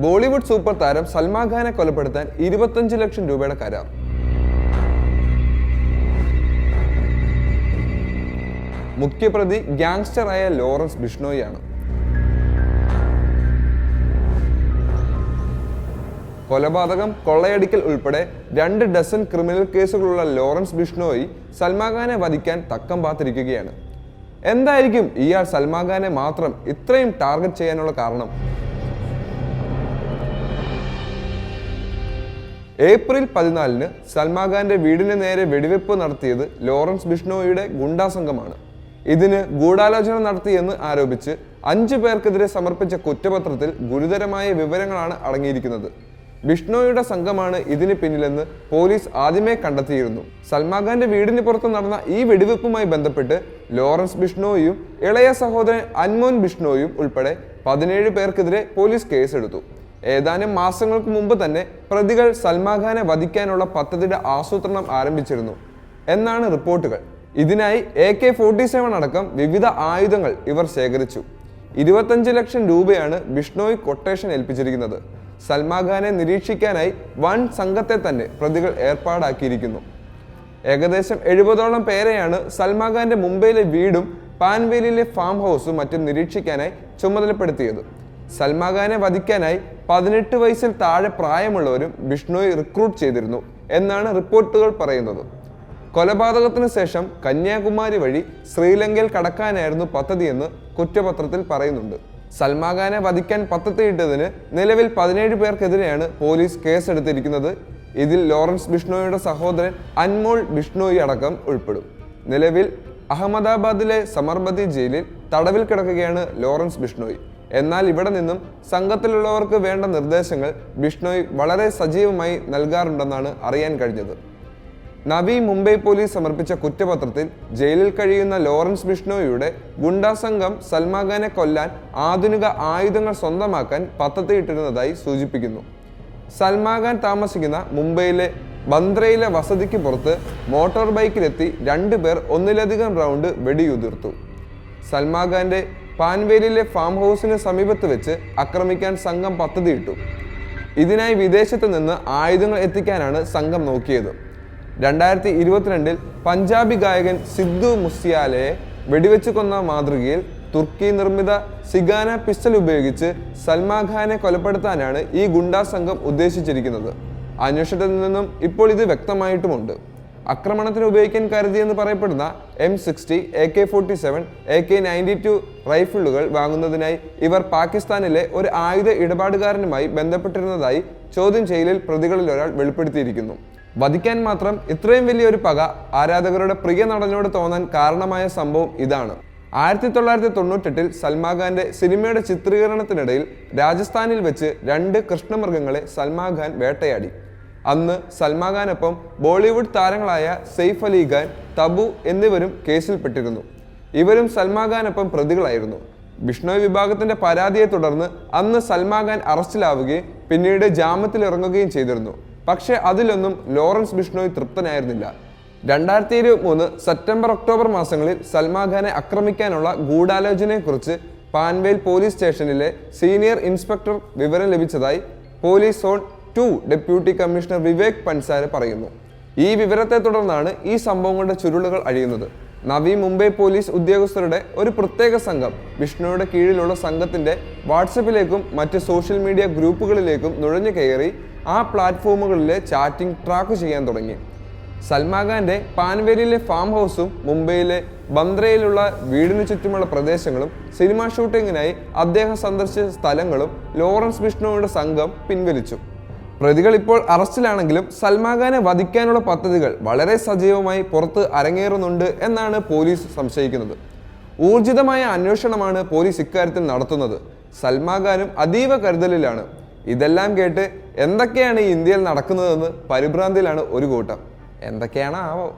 Bollywood super താരം സൽമാൻ ഖാനെ കൊലപ്പെടുത്താൻ ഇരുപത്തഞ്ച് ലക്ഷം രൂപയുടെ കരാർ. മുഖ്യപ്രതി ഗ്യാങ്സ്റ്ററായ ലോറൻസ് ബിഷ്ണോയിയാണ് കൊലപാതകം കൊള്ളയടിക്കൽ ഉൾപ്പെടെ രണ്ട് ഡസൻ ക്രിമിനൽ കേസുകളുള്ള ലോറൻസ് ബിഷ്ണോയി സൽമാ ഖാനെ വധിക്കാൻ തക്കം പാത്തിരിക്കുകയാണ്. എന്തായിരിക്കും ഇയാൾ സൽമാ ഖാനെ മാത്രം ഇത്രയും ടാർഗറ്റ് ചെയ്യാനുള്ള കാരണം? ഏപ്രിൽ പതിനാലിന് സൽമാ ഖാന്റെ വീടിന് നേരെ വെടിവെപ്പ് നടത്തിയത് ലോറൻസ് ബിഷ്ണോയുടെ ഗുണ്ടാ സംഘമാണ്. ഇതിന് ഗൂഢാലോചന നടത്തിയെന്ന് ആരോപിച്ച് അഞ്ചു പേർക്കെതിരെ സമർപ്പിച്ച കുറ്റപത്രത്തിൽ ഗുരുതരമായ വിവരങ്ങളാണ് അടങ്ങിയിരിക്കുന്നത്. ബിഷ്ണോയുടെ സംഘമാണ് ഇതിന് പിന്നിലെന്ന് പോലീസ് ആദ്യമേ കണ്ടെത്തിയിരുന്നു. സൽമാഖാന്റെ വീടിന് പുറത്ത് നടന്ന ഈ വെടിവെപ്പുമായി ബന്ധപ്പെട്ട് ലോറൻസ് ബിഷ്ണോയും ഇളയ സഹോദരൻ അൻമോൻ ബിഷ്ണോയും ഉൾപ്പെടെ പതിനേഴ് പേർക്കെതിരെ പോലീസ് കേസെടുത്തു. ഏതാനും മാസങ്ങൾക്ക് മുമ്പ് തന്നെ പ്രതികൾ സൽമാ ഖാനെ വധിക്കാനുള്ള പദ്ധതിയുടെ ആസൂത്രണം ആരംഭിച്ചിരുന്നു. എന്നാണ് റിപ്പോർട്ടുകൾ. ഇതിനായി എ കെ ഫോർട്ടി സെവൻ അടക്കം വിവിധ ആയുധങ്ങൾ ഇവർ ശേഖരിച്ചു. ഇരുപത്തഞ്ച് ലക്ഷം രൂപയാണ് ബിഷ്ണോയ് കൊട്ടേഷൻ ഏൽപ്പിച്ചിരിക്കുന്നത്. സൽമാ ഖാനെ നിരീക്ഷിക്കാനായി വൻ സംഘത്തെ തന്നെ പ്രതികൾ ഏർപ്പാടാക്കിയിരിക്കുന്നു. ഏകദേശം എഴുപതോളം പേരെയാണ് സൽമാ ഖാന്റെ മുംബൈയിലെ വീടും പാൻവേലിയിലെ ഫാം ഹൗസും മറ്റും നിരീക്ഷിക്കാനായി ചുമതലപ്പെടുത്തിയത്. സൽമാ ഖാനെ വധിക്കാനായി പതിനെട്ട് വയസ്സിൽ താഴെ പ്രായമുള്ളവരും ബിഷ്ണുവെ റിക്രൂട്ട് ചെയ്തിരുന്നു എന്നാണ് റിപ്പോർട്ടുകൾ പറയുന്നത്. കൊലപാതകത്തിന് ശേഷം കന്യാകുമാരി വഴി ശ്രീലങ്കയിൽ കടക്കാനായിരുന്നു പദ്ധതിയെന്ന് കുറ്റപത്രത്തിൽ പറയുന്നുണ്ട്. സൽമാഖാനെ വധിക്കാൻ പദ്ധതിയിട്ടതിന് നിലവിൽ പതിനേഴ് പേർക്കെതിരെയാണ് പോലീസ് കേസെടുത്തിരിക്കുന്നത്. ഇതിൽ ലോറൻസ് ബിഷ്ണോയുടെ സഹോദരൻ അൻമോൾ ബിഷ്ണോയി അടക്കം ഉൾപ്പെടും. നിലവിൽ അഹമ്മദാബാദിലെ സമർബതി ജയിലിൽ തടവിൽ കിടക്കുകയാണ് ലോറൻസ് ബിഷ്ണോയി എന്നാൽ ഇവിടെ നിന്നും സംഘത്തിലുള്ളവർക്ക് വേണ്ട നിർദ്ദേശങ്ങൾ ബിഷ്ണോയ് വളരെ സജീവമായി നൽകാറുണ്ടെന്നാണ് അറിയാൻ കഴിഞ്ഞത്. നവി മുംബൈ പോലീസ് സമർപ്പിച്ച കുറ്റപത്രത്തിൽ ജയിലിൽ കഴിയുന്ന ലോറൻസ് ബിഷ്ണോയുടെ ഗുണ്ടാ സംഘം സൽമാഖാനെ കൊല്ലാൻ ആധുനിക ആയുധങ്ങൾ സ്വന്തമാക്കാൻ പദ്ധതിയിട്ടിരുന്നതായി സൂചിപ്പിക്കുന്നു. സൽമാഖാൻ താമസിക്കുന്ന മുംബൈയിലെ ബന്ദ്രയിലെ വസതിക്ക് പുറത്ത് മോട്ടോർ ബൈക്കിലെത്തി രണ്ടുപേർ ഒന്നിലധികം റൗണ്ട് വെടിയുതിർത്തു. സൽമാൻ പാൻവേലിലെ ഫാം ഹൗസിന് സമീപത്ത് വെച്ച് ആക്രമിക്കാൻ സംഘം പദ്ധതിയിട്ടു. ഇതിനായി വിദേശത്ത് നിന്ന് ആയുധങ്ങൾ എത്തിക്കാനാണ് സംഘം നോക്കിയത്. രണ്ടായിരത്തി ഇരുപത്തിരണ്ടിൽ പഞ്ചാബി ഗായകൻ സിദ്ധു മുസ്യാലയെ വെടിവെച്ചു കൊന്ന മാതൃകയിൽ തുർക്കി നിർമ്മിത സിഗാന പിസ്റ്റൽ ഉപയോഗിച്ച് സൽമാ ഖാനെ കൊലപ്പെടുത്താനാണ് ഈ ഗുണ്ടാ സംഘം ഉദ്ദേശിച്ചിരിക്കുന്നത്. അന്വേഷണത്തിൽ നിന്നും ഇപ്പോൾ ഇത് വ്യക്തമായിട്ടുമുണ്ട്. ആക്രമണത്തിന് ഉപയോഗിക്കാൻ കരുതിയെന്ന് പറയപ്പെടുന്ന M sixty A K forty seven A K ninety two റൈഫിളുകൾ വാങ്ങുന്നതിനായി ഇവർ പാകിസ്ഥാനിലെ ഒരു ആയുധ ഇടപാടുകാരനുമായി ബന്ധപ്പെട്ടിരുന്നതായി ചോദ്യം ചെയ്യലിൽ പ്രതികളിൽ ഒരാൾ വെളിപ്പെടുത്തിയിരിക്കുന്നു. വധിക്കാൻ മാത്രം ഇത്രയും വലിയൊരു പക ആരാധകരുടെ പ്രിയ നടനോട് തോന്നാൻ കാരണമായ സംഭവം ഇതാണ്. ആയിരത്തി തൊള്ളായിരത്തി തൊണ്ണൂറ്റെട്ടിൽ സൽമാ ഖാന്റെ സിനിമയുടെ ചിത്രീകരണത്തിനിടയിൽ രാജസ്ഥാനിൽ വെച്ച് രണ്ട് കൃഷ്ണമൃഗങ്ങളെ സൽമാ ഖാൻ വേട്ടയാടി. അന്ന് സൽമാൻ ഖാനൊപ്പം ബോളിവുഡ് താരങ്ങളായ സെയ്ഫ് അലി ഖാൻ തബു എന്നിവരും കേസിൽപ്പെട്ടിരുന്നു. ഇവരും സൽമാൻ ഖാനൊപ്പം പ്രതികളായിരുന്നു. ബിഷ്ണോയ് വിഭാഗത്തിന്റെ പരാതിയെ തുടർന്ന് അന്ന് സൽമാൻ ഖാൻ അറസ്റ്റിലാവുകയും പിന്നീട് ജാമ്യത്തിലിറങ്ങുകയും ചെയ്തിരുന്നു. പക്ഷേ അതിലൊന്നും ലോറൻസ് ബിഷ്ണോയ് തൃപ്തനായിരുന്നില്ല. രണ്ടായിരത്തി ഇരുപത്തി മൂന്ന് സെപ്റ്റംബർ ഒക്ടോബർ മാസങ്ങളിൽ സൽമാൻ ഖാനെ ആക്രമിക്കാനുള്ള ഗൂഢാലോചനയെക്കുറിച്ച് പാൻവേൽ പോലീസ് സ്റ്റേഷനിലെ സീനിയർ ഇൻസ്പെക്ടർ വിവരം ലഭിച്ചതായി police zone two deputy commissioner Vivek Pansare പറയുന്നു. ഈ വിവരത്തെ തുടർന്നാണ് ഈ സംഭവങ്ങളുടെ ചുരുളുകൾ അഴിയുന്നത്. നവി മുംബൈ പോലീസ് ഉദ്യോഗസ്ഥരുടെ ഒരു പ്രത്യേക സംഘം വിഷ്ണുയുടെ കീഴിലുള്ള സംഘത്തിന്റെ വാട്സപ്പിലേക്കും മറ്റ് സോഷ്യൽ മീഡിയ ഗ്രൂപ്പുകളിലേക്കും നുഴഞ്ഞു കയറി ആ പ്ലാറ്റ്ഫോമുകളിലെ ചാറ്റിംഗ് ട്രാക്ക് ചെയ്യാൻ തുടങ്ങി. സൽമാഖാന്റെ പാൻവേലിയിലെ ഫാം ഹൗസും മുംബൈയിലെ ബന്ദ്രയിലുള്ള വീടിനു ചുറ്റുമുള്ള പ്രദേശങ്ങളും സിനിമാ ഷൂട്ടിങ്ങിനായി അദ്ദേഹം സന്ദർശിച്ച സ്ഥലങ്ങളും ലോറൻസ് വിഷ്ണുവിന്റെ സംഘം പിൻവലിച്ചു. പ്രതികൾ ഇപ്പോൾ അറസ്റ്റിലാണെങ്കിലും സൽമാഖാനെ വധിക്കാനുള്ള പദ്ധതികൾ വളരെ സജീവമായി പുറത്ത് അരങ്ങേറുന്നുണ്ട് എന്നാണ് പോലീസ് സംശയിക്കുന്നത്. ഊർജിതമായ അന്വേഷണമാണ് പോലീസ് ഇക്കാര്യത്തിൽ നടത്തുന്നത്. സൽമാഖാനും അതീവ കരുതലിലാണ്. ഇതെല്ലാം കേട്ട് എന്തൊക്കെയാണ് ഇന്ത്യയിൽ നടക്കുന്നതെന്ന് പരിഭ്രാന്തിയിലാണ് ഒരു കൂട്ടം. എന്തൊക്കെയാണ് ആവോ?